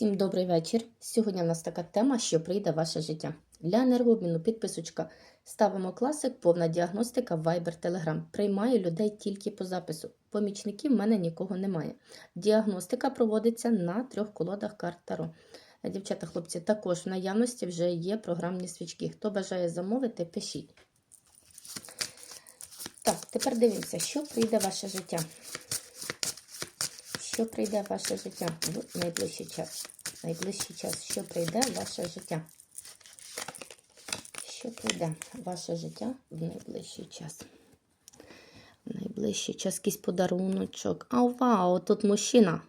Всім добрий вечір. Сьогодні у нас така тема, що прийде ваше життя. Для енергообміну підписочка. Ставимо класик, повна діагностика, Viber, Telegram. Приймаю людей тільки по запису. Помічників в мене нікого немає. Діагностика проводиться на трьох колодах карт Таро. Дівчата, хлопці, також в наявності вже є програмні свічки. Хто бажає замовити, пишіть. Так, тепер дивимося, що прийде ваше життя. Що прийде в ваше життя в найближчий час? Найближчий час, що прийде в ваше життя? Що прийде в ваше життя в найближчий час? В найближчий час якийсь подаруночок. А вау, тут мужчина.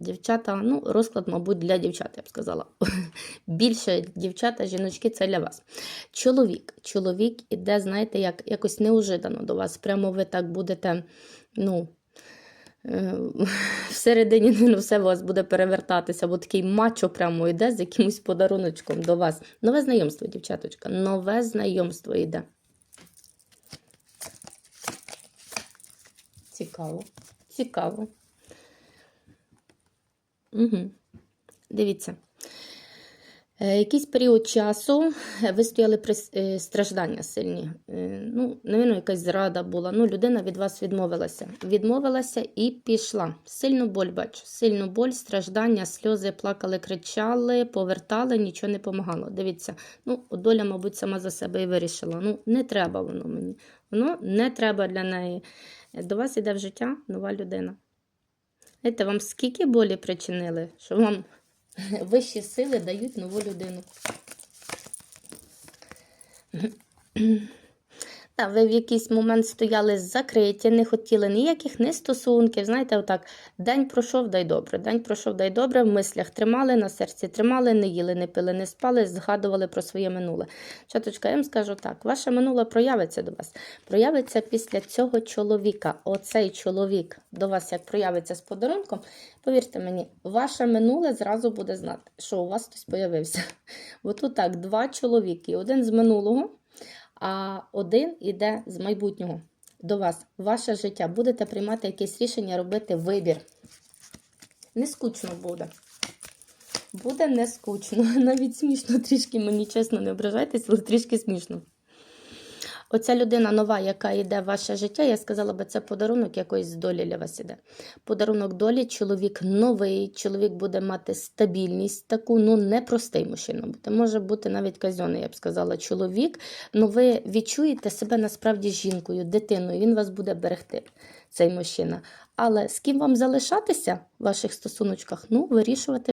Дівчата, ну, розклад, мабуть, для дівчат, я б сказала. Більше дівчата, жіночки, це для вас. Чоловік. Чоловік іде, знаєте, як якось неожиданно до вас. Прямо ви так будете, ну. Е, Всередині ну, все у вас буде перевертатися, бо такий мачо прямо йде з якимось подаруночком до вас. Нове знайомство, дівчаточка. Нове знайомство йде. Цікаво. Цікаво. Угу. Дивіться. Е, Якийсь період часу ви стояли е, страждання сильні. Е, Ну, навіть, якась зрада була. Ну, людина від вас відмовилася. Відмовилася і пішла. Сильну боль бачу. Сильну боль, страждання, сльози, плакали, кричали, повертали, нічого не допомагало. Дивіться, ну, доля, мабуть, сама за себе і вирішила. Ну, не треба воно мені. Воно не треба для неї. До вас іде в життя нова людина. Знаєте, вам скільки болі причинили, що вам вищі сили дають нову людину. Та, ви в якийсь момент стояли закриті, не хотіли ніяких не стосунків. Знаєте, отак, день пройшов, дай добре, день пройшов, дай добре, в мислях тримали, на серці тримали, не їли, не пили, не спали, згадували про своє минуле. Чаточка, я вам скажу так, ваше минуле проявиться до вас. Проявиться після цього чоловіка. Оцей чоловік до вас як проявиться з подарунком, повірте мені, ваше минуле зразу буде знати, що у вас хтось появився. Бо тут так, два чоловіки, один з минулого а один іде з майбутнього до вас. Ваше життя. Будете приймати якесь рішення, робити вибір. Не скучно буде. Буде не скучно. Навіть смішно трішки, мені чесно, не ображайтесь, але трішки смішно. Оця людина нова, яка йде в ваше життя, я сказала би, це подарунок якоїсь долі для вас іде. Подарунок долі, чоловік новий, чоловік буде мати стабільність, таку, ну, непростий мужчина буде. Може бути навіть казьоний, я б сказала, чоловік. Ну, ви відчуєте себе насправді жінкою, дитиною, він вас буде берегти, цей мужчина. Але з ким вам залишатися в ваших стосуночках, ну, вирішувати.